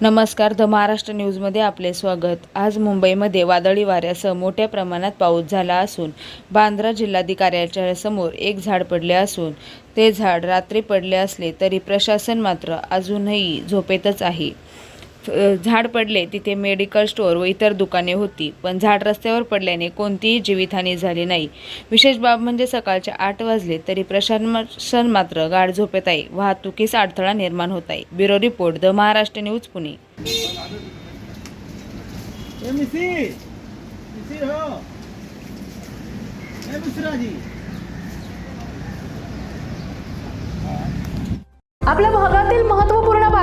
नमस्कार द महाराष्ट्र न्यूजमध्ये आपले स्वागत. आज मुंबईमध्ये वादळी वाऱ्यासह मोठ्या प्रमाणात पाऊस झाला असून बांद्रा जिल्हाधिकाऱ्याच्यासमोर एक झाड पडले असून ते झाड रात्री पडले असले तरी प्रशासन मात्र अजूनही झोपेतच आहे. झाड पडले तिथे मेडिकल स्टोअर व इतर दुकाने होती. पण झाड रस्त्यावर पडल्याने कोणतीही जीवितहानी झाली नाही. विशेष बाब म्हणजे सकाळचे आठ वाजले तरी प्रशासन मात्र गाढ झोपेत आहे. वाहतुकीस अडथळा निर्माण होत आहे. Bureau report the Maharashtra news Pune. हो. आपल्या भागातील महत्त्वपूर्ण